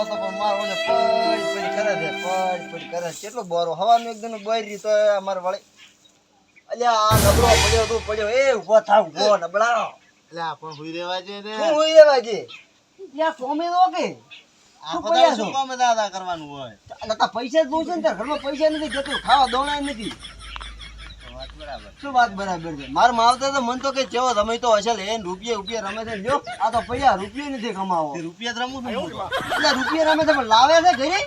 આવતો પણ મારો ને પડ પડી કરે છે પડ પડી કરે છે. કેટલો બોરો. હવાનું એકદમ બોરી તો અમારે વળી. અલ્યા આ નબળો પડ્યો તું પડ્યો. એ ઊભો થા ઊભો નબળા આ પણ હુઈ રેવા છે ને. શું હોય રેવા છે ત્યાં સોમે નો કે? આ શું કામે દાદા કરવાનું હોય? પૈસા જ બહુ છે ને તાર. ઘરમાં પૈસા નથી જતું ખાવા દોડાય નથી. તો શું વાત બરાબર છે? મારા માવતર તો મન તો કે ચેવો તમે તો હશે લે. રૂપિયા રૂપિયા રમે છે જો આ તો પૈસા રૂપિયા નથી કમાવો. રૂપિયા જ રમવું છું એટલે રૂપિયા રમે છે પણ લાવે છે ઘરે?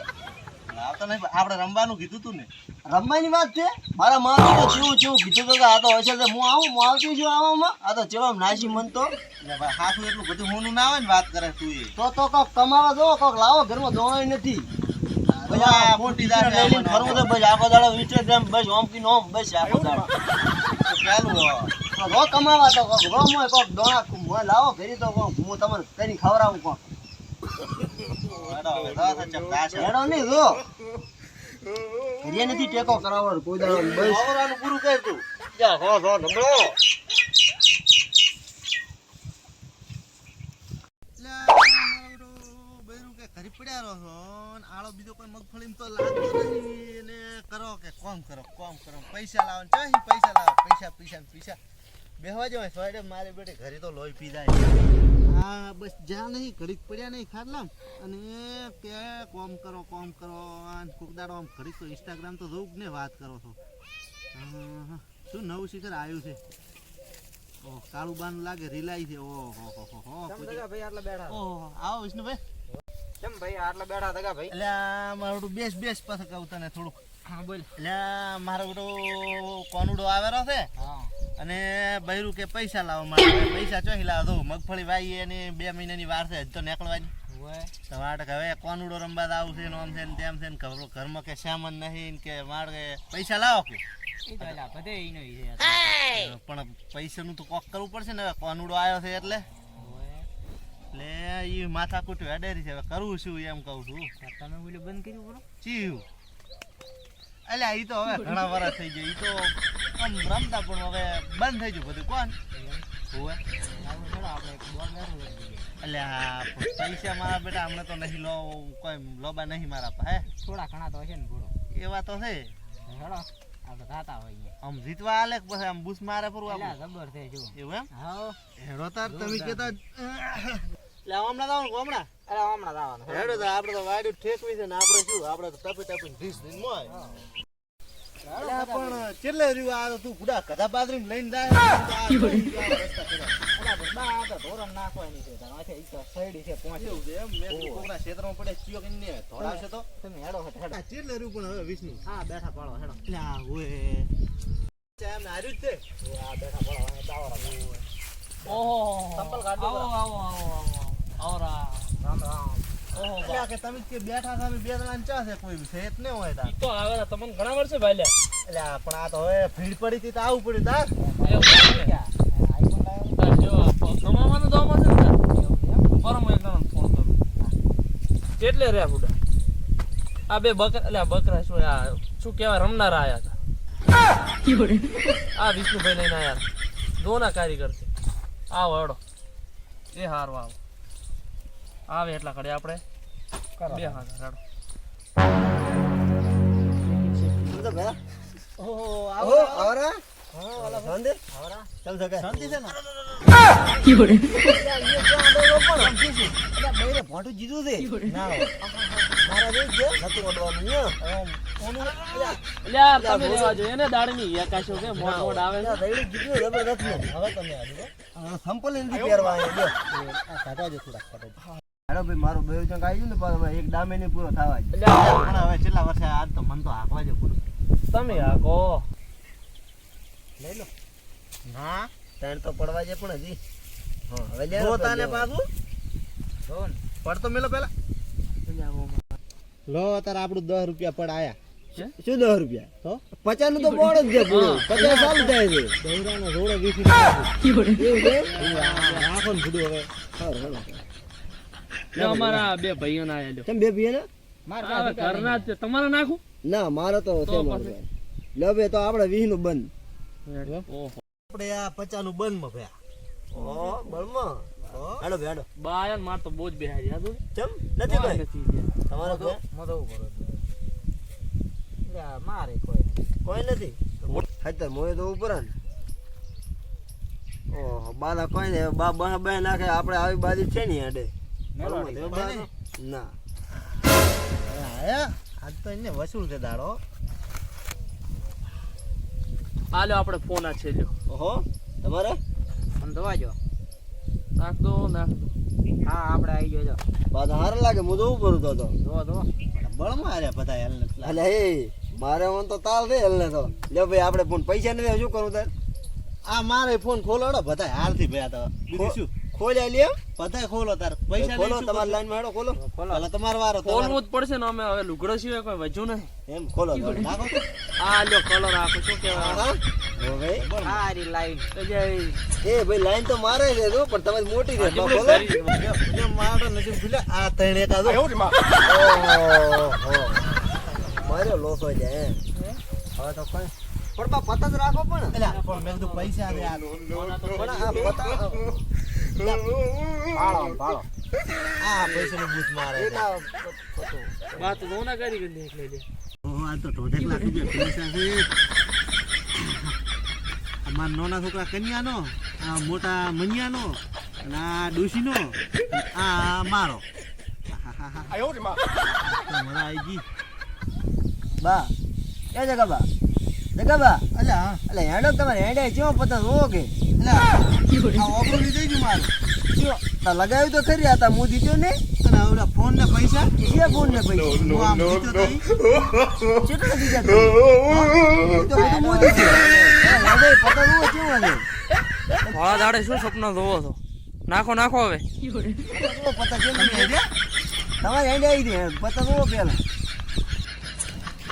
આવતો નહીં આપણે રમવાનું કીધું તું ને. રમવાની વાત છે? મારા માવતર તો ચેવું ચેવું કીધું તો કે આ તો હશે હું આવું હું આવતી છું આવામાં? આ તો ચેવા નાસી મન તો. હાથું એટલું બધું હોનું ના હોય ને વાત કરે તું એ. તો તો કોક કમાવા દો કોક લાવો ઘરમાં દોણાય નથી. આ મોટી લઈ દાઢી લઈને ફરવું તો બસ આખો દાડો ઇન્સ્ટાગ્રામ બસ ઓમ કી ઓમ બસ આખો દાડો. પહેલું રો કમાવા તો કોક રો મોય કોક દોણા મોય લાવો ઘરે તો કોક હું તમને કરી ખવડાવું કોક. હેડો નહીં જો ઘરે નથી ટેકો કરાવવાનો કોઈ દાડો બસ. પૂરું કર તું. જા હો હો નબળો એટલે મારું તો બૈરું કે ઘરે પડ્યા રહો છો આળો બીજો કોઈ મગફળીમાં તો લાગતો નથી કરો કે કોમ કરો કોમ કરો. પૈસા લાવો ચાહી પૈસા લાવો. પૈસા પૈસા પૈસા. બેહવા જવાય સોયડે મારે બેટે ઘરે તો લોહી પી જાય. હા બસ જા નહીં ઘડીક પડ્યા નહીં ખાટલામ. અને કે કોમ કરો કોમ કરો. અને દાડો આમ ઘડીક તો ઇન્સ્ટાગ્રામ તો જોઉં ને વાત કરો છો. શું નવું શિખર આવ્યું છે? ઓહ કાળું બાનું લાગે રિલાય છે. ઓહો હો હો હો આવો વિષ્ણુભાઈ. કેમ ભાઈ? આટલા બેઠા હતા ભાઈ? એટલે મારું બેસ બેસ પાસે કહું તને થોડુંક. હા બોલ. એટલે મારો બધો કોનુડો આવેલો છે અને બૈરું કે પૈસા લાવો મારે. પૈસા ચોહી લાવો. તો મગફળી વાવી એની બે મહિનાની વાર છે હજી તો નીકળવાની. તો કે હવે કોનુડો રમવા આવું છે આમ છે ને તેમ છે ને ખબર ઘરમાં કે સામાન નહીં કે મારે પૈસા લાવો કે? પણ પૈસાનું તો કોક કરવું પડશે ને કોનુડો આવ્યો છે એટલે. એટલે એ માથા કૂટ્યું હેડેરી છે. હવે કરવું શું એમ કહું છું. તમે બોલે બંધ કર્યું બરો ચીયું. અલ્યા ઈ તો હવે ઘણા વર્ષ થઈ ગયા. એ તો આમ રમતા પણ હવે બંધ થઈ ગયું બધું. કોણ? હોવે. એટલે પણ પૈસા મારા બેટા હમણાં તો નહીં લો કોઈ લોબા નહીં મારા પાસે થોડા ઘણા તો હશે ને બોલો. એવા તો છે. હેડો આપણે ખાતા હોઈએ આમ જીતવા આલે કે પછી આમ બુસ મારે ફરવા? જબર છે જો એવું એમ? હા હેડો તાર તમે કેતા એટલે હમણાં દાવ હમણાં અરે હમણાં આવવાનું હેડો તો આપણે તો વાડ્યું ઠેકવી છે ને આપણે શું? આપણે તો ટપી ટપી ઢીસ દિન મોય પણ કેટલે રહ્યું? આ તું ગુડા કથા બાદરી લઈને જાય. ધોરણ નાખવાની છે તાર. સૈડી છે પહોંચે કેવું છે એમ? મેં કોકના ક્ષેત્રમાં પડે ચિયો કરીને ને ધોળાવશે તો? તમે હેડો હેડો આ રહ્યું પણ હવે વિષ્ણુ? હા બેઠા પાડો હેડો. અલ્યા ઓએ એમ હાર્યું જ તે આ બેઠા પાડો હવે ઓહો સંપલ કાઢો આવો આવો આવો આવો. આવરા રામ રામ. ઓહો કે તમે કે બેઠા સામે બે જણા ચા છે કોઈ છે જ હોય તાર. તો આવેલા તમને ઘણા વર્ષે ભાલ્યા. એટલે પણ આ તો હવે ભીડ પડી હતી તો આવું પડ્યું તાર. કમાવાનું તો આમાં છે ને. પરમ એક ફોન કરું. કેટલે રહ્યા બુડા? આ બે બકરા એટલે બકરા શું આ શું કહેવાય રમનારા આયા હતા. આ વિષ્ણુભાઈ લઈને આયા દોના કારીગર છે. આવો હેડો. એ હારો આવો. આવે એટલા ઘડી આપણે. બે હાથ રાડો ઓહો આવો આવરા. હા સંપલ નથી પહેરવા જો જો હાલો ભાઈ મારું ચંક આવી ગયું ને પાછો ભાઈ એક ડામે નહીં પૂરો થવા જ પણ હવે છેલ્લા વર્ષે આજ તો મન તો હાંકવા જેવું પડ્યું. તમે હાકો. લઈ લો. હા ત્રણ તો પડવા છે પણ હજી. હા હવે લે પોતાને પાછું. જોન પડતો મેલો પેલા. લો તાર આપણું દસ રૂપિયા પડ આયા. શું દસ રૂપિયા? તો? પચાસનું તો બોર્ડ જ છે પૂરું. પચાસ સાલ થાય છે. દહીરાનો રોડે વીસી. રાખો ને ભૂડું હવે. જો અમારા બે ભાઈઓ ના આયા કેમ બે પીએ ને? ઘરના જ છે. તમારે નાખું? ના મારો તો છે તો મારો પછી? ભાઈ. લો બે તો આપણે નું બંધ. આપણે આ પચાસનું બંધમાં ભયા. ઓ બળમાં. હેડો હેડો. બાયન માર તો બોજ બેહારી યાદ ચમ? નથી બે. તમારો બે મારે કોઈ કોઈ નથી? હાતર મોય તો ઉપર ને ઓહો બાલા કોઈ ને બા બા બે નાખે. આપણે આવી બાજુ છે ને આડે ના? આયા આજ તો એને વસૂલ છે દાડો. આ લ્યો આપણે ફોન આ છે લ્યો. ઓહો તમારે? આમ જોવા જો. નાખ દો નાખ દો હા આપણે આવી ગયો જો. બાદ હાર લાગે હું તો ઉપર તો તો. જોવો જોવો બળમાં આર્યા બધા હેલ એટલે એ મારે ઓન તો તાલ દે હલને તો. લે ભાઈ આપણે ફોન પૈસા નથી શું કરું તાર? આ મારે ફોન ખોલો બધા હારથી ભયા તો. બીજું શું? ખોલ્યા બધા ખોલો તાર. પૈસા ખોલો તમારી? લાઈનમાં ખોલો. ખોલો. તમારો વારો. ખોલવું જ પડશે ને અમે હવે લુગડો સિવાય કોઈ વજુ નહીં. એમ ખોલો નાખો આ લ્યો કલર આપો શું કહેવાય? હા હો. ભાઈ આ રી લાઈન એ ભાઈ લાઈન તો મારે છે તો પણ તમારી મોટી છે ખોલો. મારો નસીબ. આ ત્રણ એક આ જો. માર્યો લોસો જાય હવે તો કોઈ પણ પતંગ જ રાખો પણ. પણ મેં કીધું પૈસા દે આ. પણ આ પતંગ પાળો પાળો આ પૈસાનું બૂથ મારે એક છે. આ પતંગ. વાત તો ના કરી કે દેખ લેજે આ તો દોઢેક લાખ રૂપિયા પૈસા છે. આ નાના છોકરા કન્યાનો આ મોટા મનિયાનો અને આ ડોશીનો આ મારો. મજા આવી ગઈ. બા એ જગા બા. જગા બા. અલ્યા હા. એટલે હેડો તમારે હેડે ચેવો પતંગ હો ગયું મારું. લગાવ્યું તો ખરી આ તા હું દીધો ને? અને આ ઓલા ફોન ને પૈસા? કે ફોન ને પૈસા. કેટલા દીધા હું દીધું. વાળા દાડે શું સપના જોવો છો? નાખો નાખો હવે. પતંગ કેમ? તમારે હેડે આવી દે પેલા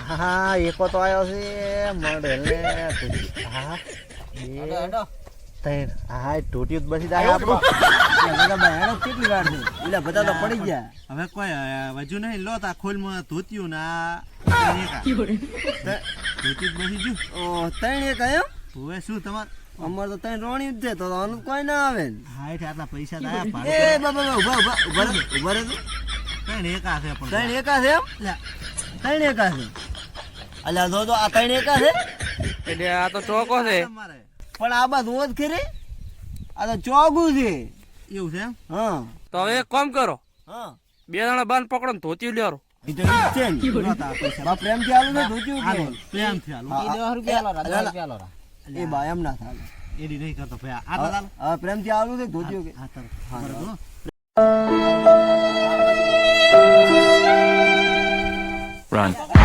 હા એકો તો આવ્યો છે મળે હા હા ટોટી બસી જાય આપણું. એટલે બધા કેટલી વાર છે એટલે બધા તો પડી ગયા. હવે કોઈ વજુ નહીં. લો તા ખોલમાં ધોત્યું ને આ ત્રણ એકા. ધોતિયું જ બસી ગયું. ઓ ત્રણ એક એમ હવે શું તમાર? અમારે તો ત્રણ રોણી જ છે તો આનું કોઈ ના આવે હા એટલે આટલા પૈસા દાયા એ બાબા ઊભા ઊભા ઊભા રહો, ઊભા રહો. ત્રણ એકા છે પણ ત્રણ એકા છે એમ? ત્રણ એકા છે. અલ્યા જો તો આ ત્રણ એકા છે? એટલે આ તો ચોકો છે. પણ આ બધું ઓજ ખરી? આ તો ચોગું છે. એવું છે હા. તો હવે એક કામ કરો. હા. બે જણા બાન પકડો ને ધોતી લેરો. પ્રેમથી આવેલું છે ધોતી Run.